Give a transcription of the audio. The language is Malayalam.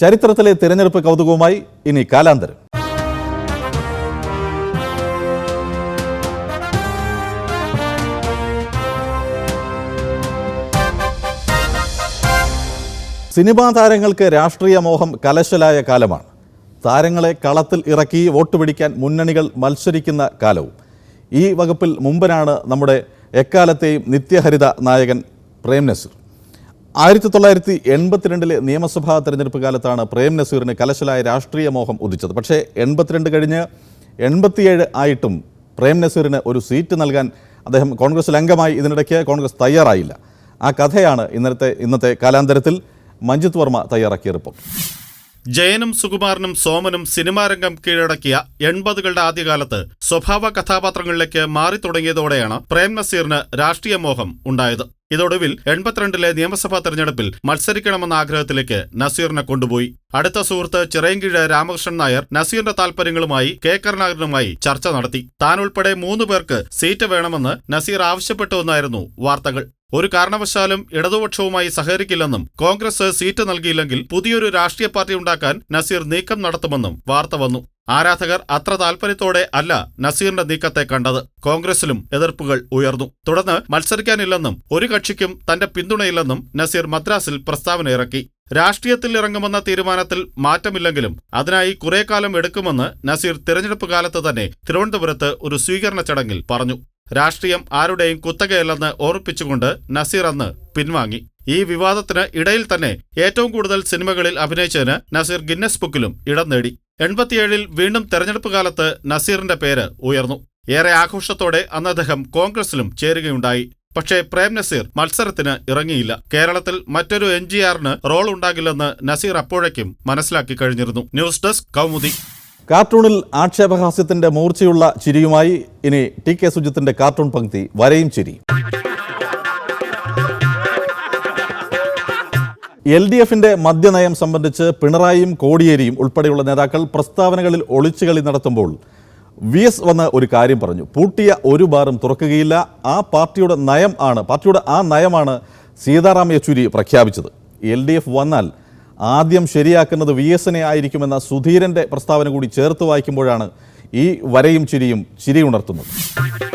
ചരിത്രത്തിലെ തിരഞ്ഞെടുപ്പ് കൗതുകവുമായി ഇനി കാലാന്തരം. സിനിമാ താരങ്ങൾക്ക് രാഷ്ട്രീയ മോഹം കലശലായ കാലമാണ്. താരങ്ങളെ കളത്തിൽ ഇറക്കി വോട്ട് പിടിക്കാൻ മുന്നണികൾ മത്സരിക്കുന്ന കാലവും. ഈ വകുപ്പിൽ മുമ്പനാണ് നമ്മുടെ എക്കാലത്തെയും നിത്യഹരിത നായകൻ പ്രേം നസീർ ആയിരത്തി തൊള്ളായിരത്തി എൺപത്തിരണ്ടിലെ നിയമസഭാ തെരഞ്ഞെടുപ്പ് കാലത്താണ് പ്രേം നസീറിന് കലശലായ രാഷ്ട്രീയ മോഹം ഉദിച്ചത്. പക്ഷേ എൺപത്തിരണ്ട് കഴിഞ്ഞ് എൺപത്തിയേഴ് ആയിട്ടും പ്രേം നസീറിന് ഒരു സീറ്റ് നൽകാൻ അദ്ദേഹം കോൺഗ്രസ് അംഗമായി ഇതിനിടയ്ക്ക് കോൺഗ്രസ് തയ്യാറായില്ല. ആ കഥയാണ് ഇന്നത്തെ ഇന്നത്തെ കാലാന്തരത്തിൽ മഞ്ജിത് വർമ്മ തയ്യാറാക്കിയ റിപ്പോർട്ട്. ജയനും സുകുമാരനും സോമനും സിനിമാരംഗം കീഴടക്കിയ എൺപതുകളുടെ ആദ്യകാലത്ത് സ്വഭാവ കഥാപാത്രങ്ങളിലേക്ക് മാറി തുടങ്ങിയതോടെയാണ് പ്രേം നസീറിന് രാഷ്ട്രീയ മോഹം ഉണ്ടായത്. ഇതൊടുവിൽ എൺപത്തിരണ്ടിലെ നിയമസഭാ തെരഞ്ഞെടുപ്പിൽ മത്സരിക്കണമെന്ന ആഗ്രഹത്തിലേക്ക് നസീറിനെ കൊണ്ടുപോയി. അടുത്ത സുഹൃത്ത് ചിറയൻകീഴ് രാമകൃഷ്ണൻ നായർ നസീറിന്റെ താൽപര്യങ്ങളുമായി കെ. കരുണാകരനുമായി ചർച്ച നടത്തി. താൻ ഉൾപ്പെടെ മൂന്ന് പേർക്ക് സീറ്റ് വേണമെന്ന് നസീർ ആവശ്യപ്പെട്ടുവെന്നായിരുന്നു വാർത്തകൾ. ഒരു കാരണവശാലും ഇടതുപക്ഷവുമായി സഹകരിക്കില്ലെന്നും കോൺഗ്രസ് സീറ്റ് നൽകിയില്ലെങ്കിൽ പുതിയൊരു രാഷ്ട്രീയ പാർട്ടി ഉണ്ടാക്കാൻ നസീർ നീക്കം നടത്തുമെന്നും വാർത്ത വന്നു. ആരാധകർ അത്ര താൽപര്യത്തോടെ അല്ല നസീറിന്റെ നീക്കത്തെ കണ്ടത്. കോൺഗ്രസിലും എതിർപ്പുകൾ ഉയർന്നു. തുടർന്ന് മത്സരിക്കാനില്ലെന്നും ഒരു കക്ഷിക്കും തന്റെ പിന്തുണയില്ലെന്നും നസീർ മദ്രാസിൽ പ്രസ്താവന ഇറക്കി. രാഷ്ട്രീയത്തിൽ ഇറങ്ങുമെന്ന തീരുമാനത്തിൽ മാറ്റമില്ലെങ്കിലും അതിനായി കുറെ കാലം എടുക്കുമെന്ന് നസീർ തിരഞ്ഞെടുപ്പ് കാലത്ത് തന്നെ തിരുവനന്തപുരത്ത് ഒരു സ്വീകരണ ചടങ്ങിൽ പറഞ്ഞു. രാഷ്ട്രീയം ആരുടെയും കുത്തകയല്ലെന്ന് ഓർപ്പിച്ചുകൊണ്ട് നസീർ അന്ന് പിൻവാങ്ങി. ഈ വിവാദത്തിന് ഇടയിൽ തന്നെ ഏറ്റവും കൂടുതൽ സിനിമകളിൽ അഭിനയിച്ചതിന് നസീർ ഗിന്നസ് ബുക്കിലും ഇടം നേടി. എൺപത്തിയേഴിൽ വീണ്ടും തെരഞ്ഞെടുപ്പ് കാലത്ത് നസീറിന്റെ പേര് ഉയർന്നു. ഏറെ ആഘോഷത്തോടെ അന്ന് അദ്ദേഹം കോൺഗ്രസിലും ചേരുകയുണ്ടായി. പക്ഷേ പ്രേം നസീർ മത്സരത്തിന് ഇറങ്ങിയില്ല. കേരളത്തിൽ മറ്റൊരു എൻ ജി ആറിന് റോൾ ഉണ്ടാകില്ലെന്ന് നസീർ അപ്പോഴേക്കും മനസ്സിലാക്കി കഴിഞ്ഞിരുന്നു. News desk Kaumudi. കാർട്ടൂണിൽ ആക്ഷേപഹാസ്യത്തിന്റെ മൂർച്ചയുള്ള ചിരിയുമായി ഇനി ടി കെ സുജിത്തിന്റെ കാർട്ടൂൺ പങ്ക്തി വരയും ചിരി. എൽ ഡി എഫിന്റെ മദ്യനയം സംബന്ധിച്ച് പിണറായിയും കോടിയേരിയും ഉൾപ്പെടെയുള്ള നേതാക്കൾ പ്രസ്താവനകളിൽ ഒളിച്ചുകളി നടത്തുമ്പോൾ വി എസ് വന്ന് ഒരു കാര്യം പറഞ്ഞു. പൂട്ടിയ ഒരു ബാറും തുറക്കുകയില്ല. ആ പാർട്ടിയുടെ നയം ആണ് പാർട്ടിയുടെ ആ നയമാണ് സീതാറാം യെച്ചൂരി പ്രഖ്യാപിച്ചത്. എൽ ഡി എഫ് വന്നാൽ ആദ്യം ശരിയാക്കുന്നത് വി എസ് എനെ ആയിരിക്കുമെന്ന സുധീരന്റെ പ്രസ്താവന കൂടി ചേർത്ത് വായിക്കുമ്പോഴാണ് ഈ വരയും ചിരിയും ചിരി ഉണർത്തുന്നത്